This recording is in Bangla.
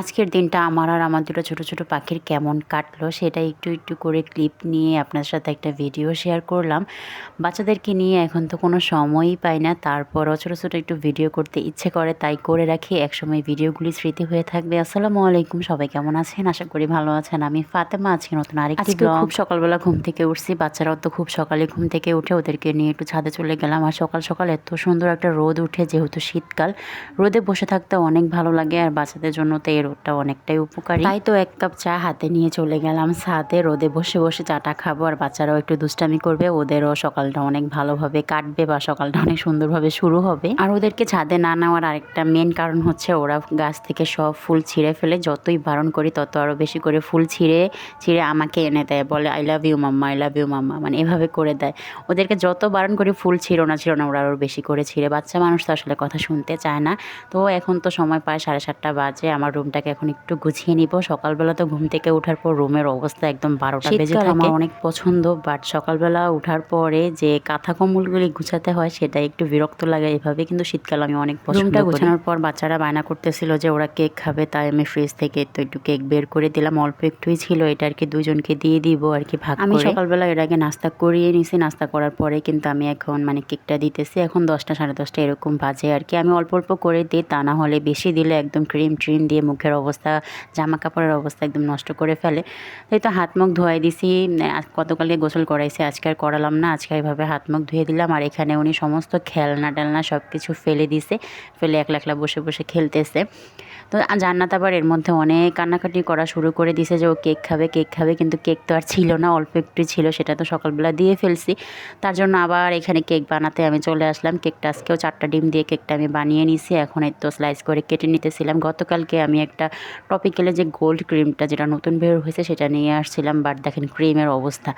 আজকের দিনটা আমার আর আমার দুটো ছোটো ছোটো পাখির কেমন কাটলো সেটা একটু একটু করে ক্লিপ নিয়ে আপনার সাথে একটা ভিডিও শেয়ার করলাম। বাচ্চাদেরকে নিয়ে এখন তো কোনো সময়ই পাই না তারপরও ছোটো ছোটো একটু ভিডিও করতে ইচ্ছে করে তাই করে রাখি। একসময় ভিডিওগুলি স্মৃতি হয়ে থাকবে। আসসালামু আলাইকুম সবাই কেমন আছেন? আশা করি ভালো আছেন। আমি ফাতেমা আছি নতুন আরেকটি আজকে খুব সকালবেলা ঘুম থেকে উঠছি। বাচ্চারাও তো খুব সকালে ঘুম থেকে উঠে ওদেরকে নিয়ে একটু ছাদে চলে গেলাম। আর সকাল সকাল এত সুন্দর একটা রোদ উঠে যেহেতু শীতকাল রোদে বসে থাকতে অনেক ভালো লাগে। আর বাচ্চাদের জন্য তো এই রোদটা অনেকটাই উপকারী। তাই তো এক কাপ চা হাতে নিয়ে চলে গেলাম ছাদে, রোদে বসে বসে চাটা খাব আর বাচ্চারাও একটু দুষ্টামি করবে, ওদেরও সকালটা অনেক ভালোভাবে কাটবে বা সকালটা অনেক সুন্দরভাবে শুরু হবে। আর ওদেরকে ছাদে না নেওয়ার আরেকটা মেন কারণ হচ্ছে ওরা গাছ থেকে সব ফুল ছিঁড়ে ফেলে, যতই বারণ করি তত আরও বেশি করে ফুল ছিঁড়ে ছিঁড়ে আমাকে এনে দেয়, বলে I love you mamma I love you mamma মানে এভাবে করে দেয়। ওদেরকে যত বারণ করি ফুল ছিঁড়ো না ছিঁড়ো না, ওরা আরও বেশি করে ছিঁড়ে। বাচ্চা মানুষ তো আসলে কথা শুনতে চায় না। তো এখন তো সময় পায় সাড়ে সাতটা বাজে, আমার রুমটাকে এখন একটু গুছিয়ে নিব। সকালবেলা তো ঘুম থেকে ওঠার পর রুমের অবস্থা একদম বারোটা বেজে আমার অনেক পছন্দ বাট সকালবেলা ওঠার পরে যে কাঁথা কম্বলগুলি গুছাতে হয় সেটা একটু বিরক্ত লাগে এভাবে। কিন্তু শীতকাল আমি অনেক পছন্দ গোছানোর পর বাচ্চারা বায়না করতেছিল যে ওরা কেক খাবে তাই আমি ফ্রিজ থেকে তো একটু কেক বের করে দিলাম। অল্প একটুই ছিল এটা আর কি দুজনকে দিয়ে দিব আর কি ভাগ আমি সকালবেলা এর আগে নাস্তা করিয়ে নিছি। নাস্তা করার পরে কিন্তু আমি এখন মানে কেকটা দিতেছি। এখন দশটা সাড়ে দশটা এরকম বাজে আর কি। আমি অল্প অল্প করে দিই তা না হলে বেশি দিলে একদম ক্রিম ট্রিম দিয়ে মুখের অবস্থা জামা কাপড়ের অবস্থা একদম নষ্ট করে ফেলে। তাই তো হাত মুখ ধোয়াই দিছি গতকালকে গোসল করাইছে আজকে আর করালাম না, আজকে এইভাবে হাত মুখ ধুয়ে দিলাম আর এখানে উনি সমস্ত খেলনা টেলনা সব কিছু ফেলে দিছে, ফেলে একলা একলা বসে বসে খেলতেছে। তো জান্নাত আবার এর মধ্যে অনেক কান্নাকাটি করা শুরু করে দিছে যে ও কেক খাবে কেক খাবে, কিন্তু কেক তো আর ছিল না, অল্প একটু ছিল, সেটা তো সকালবেলা দিয়ে ফেলছি। তার জন্য আবার এখানে কেক বানাতে আমি চলে আসলাম। কেকটা আজকেও চারটা ডিম দিয়ে কেকটা আমি বানিয়ে নিছি। এখন এই তো স্লাইস করে কেটে নিতেছিলাম। গতকালকে আমি একটা টপিক্যালে যে গোল্ড ক্রিমটা যেটা নতুন বের হয়েছে, সেটা নিয়ে আসছিলাম। বাট দেখেন ক্রিমের অবস্থা।